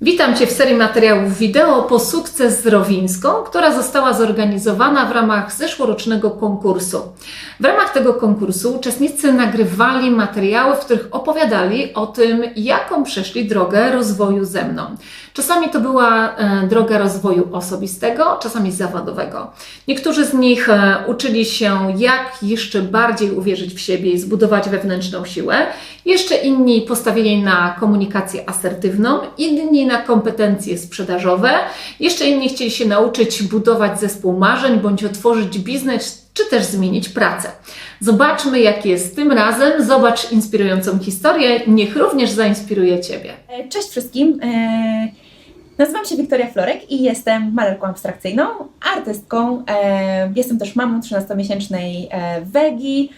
Witam Cię w serii materiałów wideo po sukces z Rowińską, która została zorganizowana w ramach zeszłorocznego konkursu. W ramach tego konkursu uczestnicy nagrywali materiały, w których opowiadali o tym, jaką przeszli drogę rozwoju ze mną. Czasami to była e, droga rozwoju osobistego, czasami zawodowego. Niektórzy z nich e, uczyli się, jak jeszcze bardziej uwierzyć w siebie i zbudować wewnętrzną siłę. Jeszcze inni postawili na komunikację asertywną, inni na kompetencje sprzedażowe, jeszcze inni chcieli się nauczyć budować zespół marzeń bądź otworzyć biznes, czy też zmienić pracę. Zobaczmy, jak jest tym razem. Zobacz inspirującą historię. Niech również zainspiruje Ciebie. E, Cześć wszystkim. E, Nazywam się Wiktoria Florek i jestem malarką abstrakcyjną, artystką. e, Jestem też mamą 13-miesięcznej e, Wegi,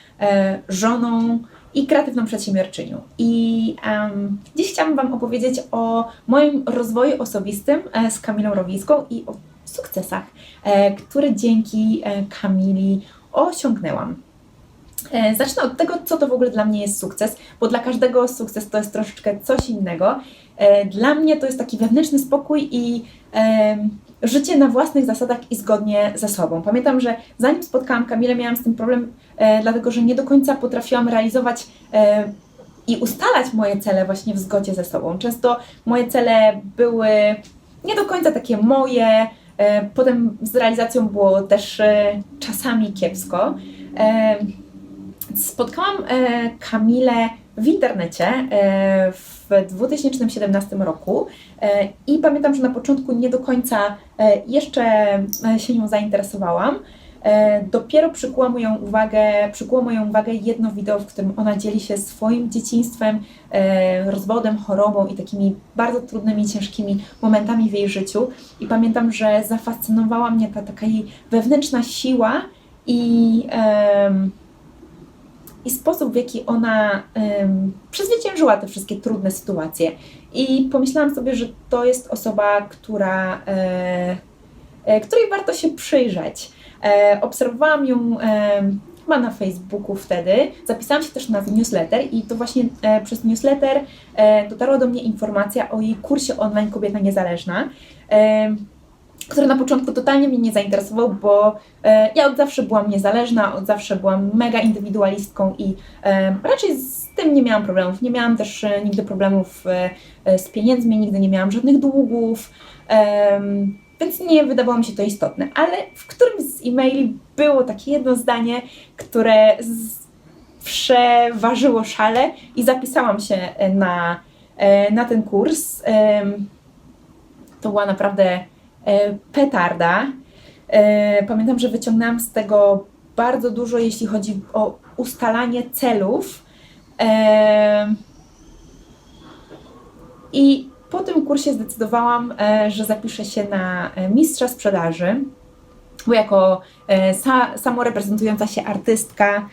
żoną i kreatywną przedsiębiorczynią. I em, dziś chciałam Wam opowiedzieć o moim rozwoju osobistym e, z Kamilą Rowińską i o sukcesach, e, które dzięki e, Kamili osiągnęłam. Zacznę od tego, co to w ogóle dla mnie jest sukces, bo dla każdego sukces to jest troszeczkę coś innego. Dla mnie to jest taki wewnętrzny spokój i życie na własnych zasadach i zgodnie ze sobą. Pamiętam, że zanim spotkałam Kamilę, miałam z tym problem, e, dlatego że nie do końca potrafiłam realizować e, i ustalać moje cele właśnie w zgodzie ze sobą. Często moje cele były nie do końca takie moje, e, potem z realizacją było też e, czasami kiepsko. E, Spotkałam e, Kamilę w internecie e, w 2017 roku e, i pamiętam, że na początku nie do końca e, jeszcze e, się nią zainteresowałam. Dopiero przykuło moją uwagę, przykuło moją uwagę jedno wideo, w którym ona dzieli się swoim dzieciństwem, rozwodem, chorobą i takimi bardzo trudnymi, ciężkimi momentami w jej życiu. I pamiętam, że zafascynowała mnie ta taka jej wewnętrzna siła i i sposób, w jaki ona um, przezwyciężyła te wszystkie trudne sytuacje. I pomyślałam sobie, że to jest osoba, która, e, e, której warto się przyjrzeć. E, obserwowałam ją e, chyba na Facebooku wtedy, zapisałam się też na newsletter i to właśnie e, przez newsletter e, dotarła do mnie informacja o jej kursie online Kobieta Niezależna. E, który na początku totalnie mnie nie zainteresował, bo e, ja od zawsze byłam niezależna, od zawsze byłam mega indywidualistką i e, raczej z tym nie miałam problemów. Nie miałam też e, nigdy problemów e, e, z pieniędzmi, nigdy nie miałam żadnych długów, em, więc nie wydawało mi się to istotne. Ale w którymś z e-maili było takie jedno zdanie, które z, przeważyło szale i zapisałam się e, na, e, na ten kurs. To była naprawdę e, petarda. E, Pamiętam, że wyciągnęłam z tego bardzo dużo, jeśli chodzi o ustalanie celów. E, I po tym kursie zdecydowałam, e, że zapiszę się na e, mistrza sprzedaży, bo jako e, sa, samoreprezentująca się artystka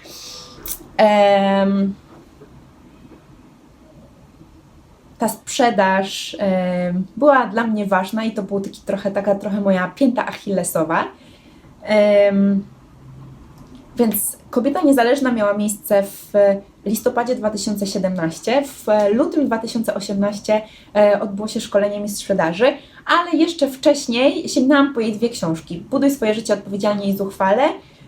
ta sprzedaż em, była dla mnie ważna i to był taki trochę, taka trochę moja pięta achillesowa. Więc Kobieta Niezależna miała miejsce w listopadzie 2017. W lutym 2018 e, odbyło się szkolenie mistrz sprzedaży, ale jeszcze wcześniej sięgnęłam po jej dwie książki. Buduj swoje życie odpowiedzialnie i zuchwale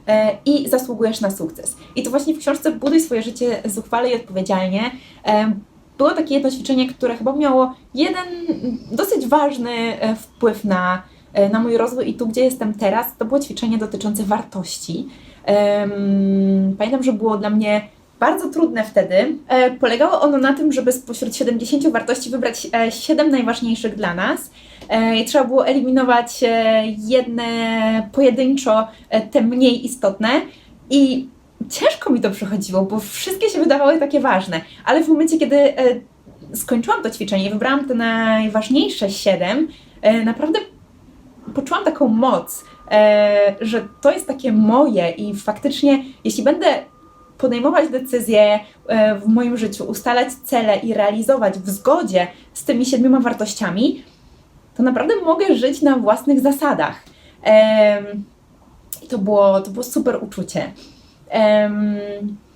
e, i zasługujesz na sukces. I to właśnie w książce Buduj swoje życie zuchwale i odpowiedzialnie e, było takie jedno ćwiczenie, które chyba miało jeden dosyć ważny e, wpływ na, e, na mój rozwój i tu, gdzie jestem teraz, to było ćwiczenie dotyczące wartości. Pamiętam, że było dla mnie bardzo trudne wtedy. E, Polegało ono na tym, żeby spośród 70 wartości wybrać e, 7 najważniejszych dla nas. I trzeba było eliminować jedne pojedynczo, te mniej istotne. I ciężko mi to przychodziło, bo wszystkie się wydawały takie ważne, ale w momencie, kiedy e, skończyłam to ćwiczenie i wybrałam te najważniejsze 7, e, naprawdę poczułam taką moc, e, że to jest takie moje i faktycznie, jeśli będę podejmować decyzje w moim życiu, ustalać cele i realizować w zgodzie z tymi siedmioma wartościami, to naprawdę mogę żyć na własnych zasadach. I to było, to było super uczucie.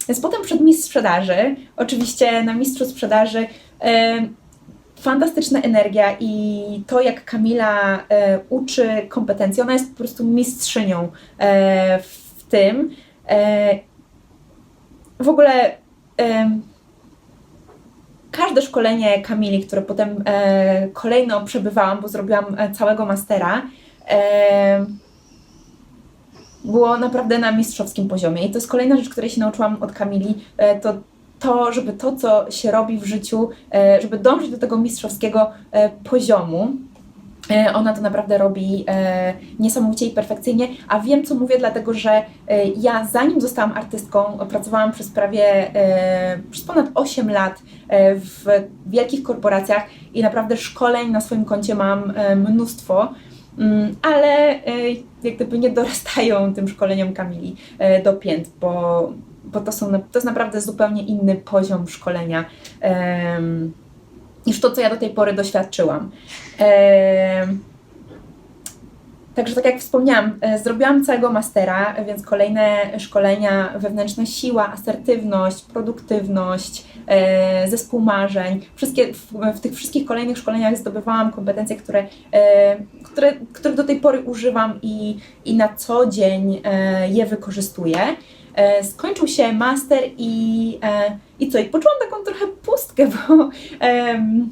Więc potem przed mistrz sprzedaży, oczywiście na mistrzu sprzedaży fantastyczna energia i to, jak Kamila e, uczy kompetencji, ona jest po prostu mistrzynią e, w tym. E, w ogóle każde szkolenie Kamili, które potem kolejno przebywałam, bo zrobiłam całego mastera, było naprawdę na mistrzowskim poziomie. I to jest kolejna rzecz, której się nauczyłam od Kamili, e, to to, żeby to, co się robi w życiu, e, żeby dążyć do tego mistrzowskiego e, poziomu. Ona to naprawdę robi niesamowicie i perfekcyjnie, a wiem, co mówię, dlatego że ja zanim zostałam artystką, pracowałam przez prawie, przez ponad 8 lat w wielkich korporacjach i naprawdę szkoleń na swoim koncie mam mnóstwo, ale e, jak gdyby nie dorastają tym szkoleniom Kamili e, do pięt, bo, bo to, są, to jest naprawdę zupełnie inny poziom szkolenia niż to, co ja do tej pory doświadczyłam. Także tak jak wspomniałam, e, zrobiłam całego mastera, więc kolejne szkolenia wewnętrzna siła, asertywność, produktywność, e, zespół marzeń. Wszystkie, w, w tych wszystkich kolejnych szkoleniach zdobywałam kompetencje, które, e, które, których do tej pory używam i, i na co dzień je wykorzystuję. Skończył się master i, i co? I poczułam taką trochę pustkę, bo, em,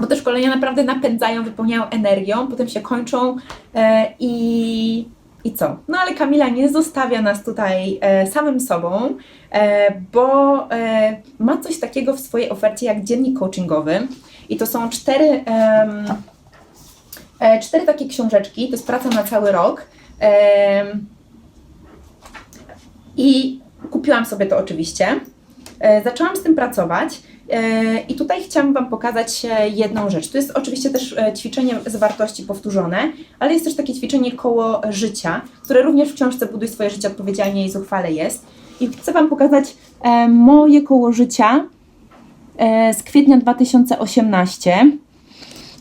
bo te szkolenia naprawdę napędzają, wypełniają energią, potem się kończą e, i, i co? No ale Kamila nie zostawia nas tutaj e, samym sobą, e, bo e, ma coś takiego w swojej ofercie jak dziennik coachingowy i to są cztery, em, e, cztery takie książeczki, to jest praca na cały rok. Em, i kupiłam sobie to oczywiście. E, Zaczęłam z tym pracować e, i tutaj chciałam Wam pokazać jedną rzecz. To jest oczywiście też e, ćwiczenie z wartości powtórzone, ale jest też takie ćwiczenie koło życia, które również w książce Buduj swoje życie odpowiedzialnie i zuchwale jest. I chcę Wam pokazać moje koło życia z kwietnia 2018.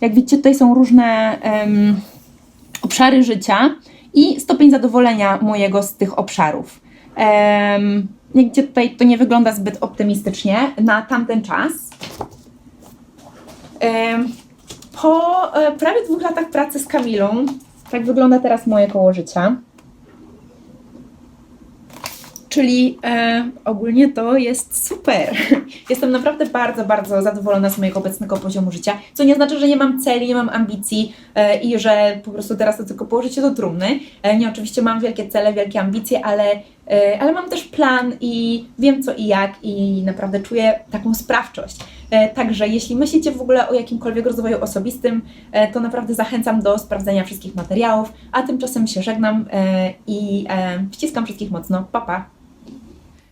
Jak widzicie, tutaj są różne em, obszary życia i stopień zadowolenia mojego z tych obszarów. Um, nigdzie tutaj to nie wygląda zbyt optymistycznie na tamten czas. Po e, prawie dwóch latach pracy z Kamilą, tak wygląda teraz moje koło życia. Czyli e, ogólnie to jest super. Jestem naprawdę bardzo, bardzo zadowolona z mojego obecnego poziomu życia, co nie znaczy, że nie mam celi, nie mam ambicji e, i że po prostu teraz to tylko położyć się do trumny. E, nie, oczywiście mam wielkie cele, wielkie ambicje, ale, ale mam też plan i wiem co i jak i naprawdę czuję taką sprawczość. E, Także jeśli myślicie w ogóle o jakimkolwiek rozwoju osobistym, e, to naprawdę zachęcam do sprawdzenia wszystkich materiałów, a tymczasem się żegnam e, i e, wciskam wszystkich mocno. Pa, pa!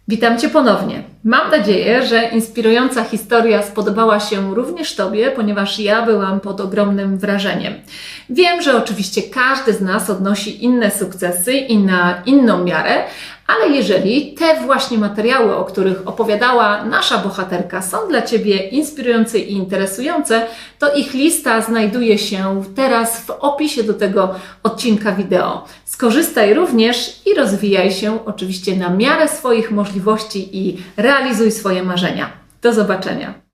Witam Cię ponownie. Mam nadzieję, że inspirująca historia spodobała się również Tobie, ponieważ ja byłam pod ogromnym wrażeniem. Wiem, że oczywiście każdy z nas odnosi inne sukcesy i na inną miarę, ale jeżeli te właśnie materiały, o których opowiadała nasza bohaterka, są dla Ciebie inspirujące i interesujące, to ich lista znajduje się teraz w opisie do tego odcinka wideo. Skorzystaj również i rozwijaj się oczywiście na miarę swoich możliwości i realizuj swoje marzenia. Do zobaczenia.